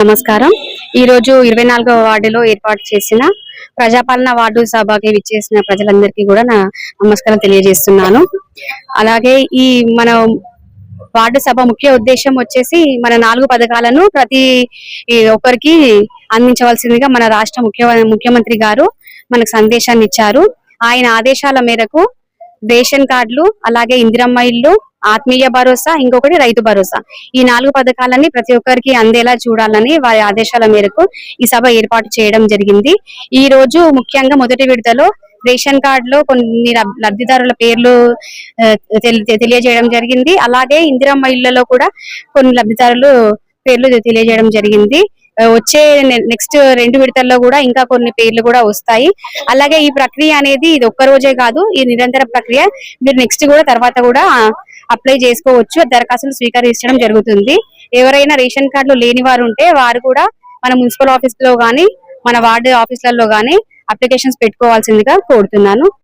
నమస్కారం. ఈ రోజు ఇరవై నాలుగవ వార్డులో ఏర్పాటు చేసిన ప్రజాపాలన వార్డు సభకి విచ్చేసిన ప్రజలందరికీ కూడా నా నమస్కారం తెలియజేస్తున్నాను. అలాగే ఈ మన వార్డు సభ ముఖ్య ఉద్దేశం వచ్చేసి మన నాలుగు పథకాలను ప్రతి ఒక్కరికి అందించవలసిందిగా మన రాష్ట్ర ముఖ్య ముఖ్యమంత్రి గారు మనకు సందేశాన్ని ఇచ్చారు. ఆయన ఆదేశాల మేరకు రేషన్ కార్డులు అలాగే ఇందిరమ్మ ఇల్లు ఆత్మీయ భరోసా ఇంకొకటి రైతు భరోసా. ఈ నాలుగు పథకాలన్నీ ప్రతి ఒక్కరికి అందేలా చూడాలని వారి ఆదేశాల మేరకు ఈ సభ ఏర్పాటు చేయడం జరిగింది. ఈ రోజు ముఖ్యంగా మొదటి విడతలో రేషన్ కార్డులో కొన్ని లబ్ధిదారుల పేర్లు తెలి- తెలియజేయడం జరిగింది. అలాగే ఇందిరమ్మ ఇళ్ళలో కూడా కొన్ని లబ్ధిదారులు పేర్లు తెలియజేయడం జరిగింది. వచ్చే నెక్స్ట్ రెండు విడతల్లో కూడా ఇంకా కొన్ని పేర్లు కూడా వస్తాయి. అలాగే ఈ ప్రక్రియ అనేది ఇది ఒక్క రోజే కాదు ఈ నిరంతర ప్రక్రియ. మీరు నెక్స్ట్ కూడా తర్వాత కూడా అప్లై చేసుకోవచ్చు. దరఖాస్తులు స్వీకరించడం జరుగుతుంది. ఎవరైనా రేషన్ కార్డులు లేని వారు ఉంటే వారు కూడా మన మున్సిపల్ ఆఫీస్లో గానీ మన వార్డు ఆఫీసులలో గానీ అప్లికేషన్స్ పెట్టుకోవాల్సిందిగా కోరుతున్నాను.